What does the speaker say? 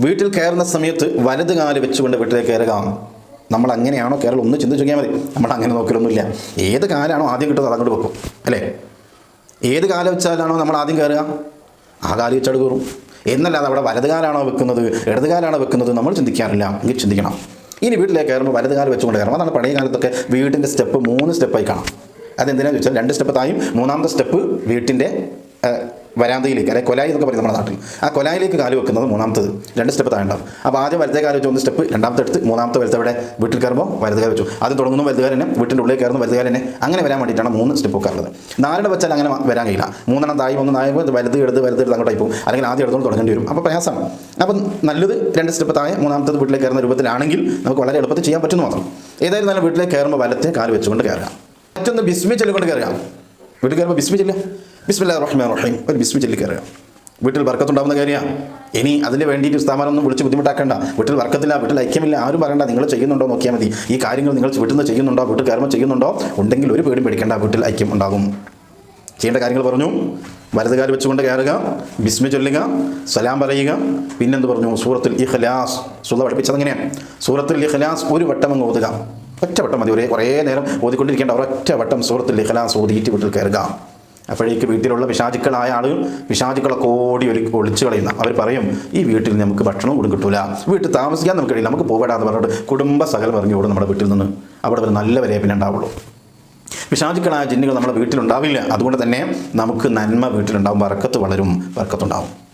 വീട്ടിൽ കയറുന്ന സമയത്ത് വലത് കാൽ വെച്ചുകൊണ്ട് വീട്ടിലേക്ക് കയറുക. നമ്മൾ അങ്ങനെയാണോ കേരളം ഒന്ന് ചിന്തിച്ചു നോക്കിയാൽ മതി. നമ്മൾ അങ്ങനെ നോക്കലൊന്നുമില്ല. ഏത് കാലാണോ ആദ്യം കിട്ടുന്നത് അതങ്ങോട്ട് വെക്കും. അല്ലേ? ഏത് കാലം വെച്ചാലാണോ നമ്മൾ ആദ്യം കയറുക? ആ കാലം വെച്ചാട് കയറും. എന്നല്ലാതെ അവിടെ വലത് കാലാണോ വെക്കുന്നത്? ഇടത് കാലാണോ വെക്കുന്നത്? നമ്മൾ ചിന്തിക്കാറില്ല. എങ്കിൽ ചിന്തിക്കണം. ഇനി വീട്ടിലേക്ക് കയറുമ്പോൾ വലത് കാലം വെച്ചുകൊണ്ട് കയറണം അതാണ് പഴയ കാലത്തൊക്കെ വീടിന്റെ സ്റ്റെപ്പ് മൂന്ന് സ്റ്റെപ്പായി കാണാം. അതെന്തിനാണെന്ന് ചോദിച്ചാൽ രണ്ട് സ്റ്റെപ്പ് തായും മൂന്നാമത്തെ സ്റ്റെപ്പ് വീട്ടിന്റെ വരാന്തയിലേക്ക് അല്ലെങ്കിൽ കൊലായി എന്നൊക്കെ പറയും നമ്മുടെ നാട്ടിൽ. ആ കൊലായിലേക്ക് കാൽ വെക്കുന്നത് മൂന്നാമത്തത്. രണ്ട് സ്റ്റെപ്പ് താഴെ അപ്പോൾ ആദ്യം വലുതേ കാൽ വെച്ച് ഒന്ന് സ്റ്റെപ്പ് രണ്ടാമത്തെ എടുത്ത് മൂന്നാമത്തെ വലത്തെ അവിടെ വീട്ടിൽ കയറുമ്പോൾ വലത് കാൽ വെച്ചു. ആദ്യം തുടങ്ങുന്നു വലത് കാൽ തന്നെ വീട്ടിന്റെ ഉള്ളിൽ കയറുന്നു വലത് കാൽ തന്നെ. അങ്ങനെ വരാൻ വേണ്ടിയിട്ടാണ് മൂന്ന് സ്റ്റെപ്പ് വെക്കാറുള്ളത്. നാലെണ്ണം വെച്ചാൽ അങ്ങനെ വരാൻ കഴിയില്ല. മൂന്നെണ്ണം തായി ഒന്ന് നായ വലത് എടുത്ത് വലത് എടുത്ത് അങ്ങോട്ടായി പോകും അല്ലെങ്കിൽ ആദ്യം എടുത്തുകൊണ്ട് തുടങ്ങേണ്ടി വരും. അപ്പോൾ പ്രയാസമാണ്. അപ്പം നല്ലത് രണ്ട് സ്റ്റെപ്പ് താഴെ മൂന്നാമത്തത് വീട്ടിലേക്ക് കയറുന്ന രൂപത്തിലാണെങ്കിൽ നമുക്ക് വളരെ എളുപ്പത്തിൽ ചെയ്യാൻ പറ്റുന്നു മാത്രം. ഏതായിരുന്നാലും വീട്ടിലേക്ക് കയറുമ്പോൾ വലത്തെ കാൽ വെച്ചുകൊണ്ട് കയറുക. മറ്റൊന്ന് ബിസ്മി ചൊല്ലിക്കൊണ്ട് കയറുക. വീട്ടിൽ കയറുമ്പോൾ ബിസ്മി ചെല്ലുക ബിസ്മില്ലാ റഹ്മാൻ റഹീം. ഒരു ബിസ്മി ചെല്ലി കയറുക. വീട്ടിൽ വർക്കത്തുണ്ടാവുന്ന കാര്യമാണ് ഇനി അതിന് വേണ്ടിയിട്ട് ഉസ്താമാനൊന്നും വിളിച്ച് ബുദ്ധിമുട്ടാക്കണ്ട. വീട്ടിൽ വർക്കത്തില്ല വീട്ടിൽ ഐക്യമില്ല ആരും പറയണ്ട. നിങ്ങൾ ചെയ്യുന്നുണ്ടോ നോക്കിയാൽ മതി. ഈ കാര്യങ്ങൾ നിങ്ങൾ വീട്ടിൽ നിന്ന് ചെയ്യുന്നുണ്ടോ? വീട്ടിൽ കയറുമ്പോൾ ചെയ്യുന്നുണ്ടോ? ഉണ്ടെങ്കിൽ ഒരു പേടി പേടിക്കേണ്ട. വീട്ടിൽ ഐക്യം ഉണ്ടാകും. ചെയ്യേണ്ട കാര്യങ്ങൾ പറഞ്ഞു. വലതുകാൽ വെച്ചുകൊണ്ട് കയറുക. ബിസ്മി ചൊല്ലുക. സലാം പറയുക. പിന്നെന്ത് പറഞ്ഞു? സൂറത്തുൽ ഇഖ്ലാസ്. സുല പഠിപ്പിച്ചത് എങ്ങനെയാണ് സൂറത്തുൽ ഇഖ്ലാസ് ഒരു വട്ടം അങ്ങ് ഓതുക. ഒറ്റ വട്ടം മതി. ഒരേ കുറേ നേരം ഓതിക്കൊണ്ടിരിക്കേണ്ട ഒറ്റവട്ടം സൂറത്തുൽ ഇഖ്ലാസ് ഓതിയിട്ട് വീട്ടിൽ കയറുക. അപ്പോഴേക്ക് വീട്ടിലുള്ള വിഷാചുക്കളായ ആളുകൾ വിഷാചുക്കളൊക്കെ ഓടി ഒരു ഒളിച്ചു കളയുന്ന അവർ പറയും ഈ വീട്ടിൽ നമുക്ക് ഭക്ഷണം കൂടും കിട്ടൂല. വീട്ടിൽ താമസിക്കാൻ നമുക്ക് കഴിയില്ല നമുക്ക് പോകടാന്ന് പറഞ്ഞിട്ട് കുടുംബ സകലം ഓടും നമ്മുടെ വീട്ടിൽ നിന്ന്. അവിടെ ഒരു നല്ല പിന്നെ ഉണ്ടാവുള്ളൂ. പിശാചുക്കളായ ജിന്നുകൾ നമ്മുടെ വീട്ടിലുണ്ടാവില്ല അതുകൊണ്ട് തന്നെ നമുക്ക് നന്മ വീട്ടിലുണ്ടാവും. വറക്കത്ത് വളരും. വറക്കത്തുണ്ടാവും.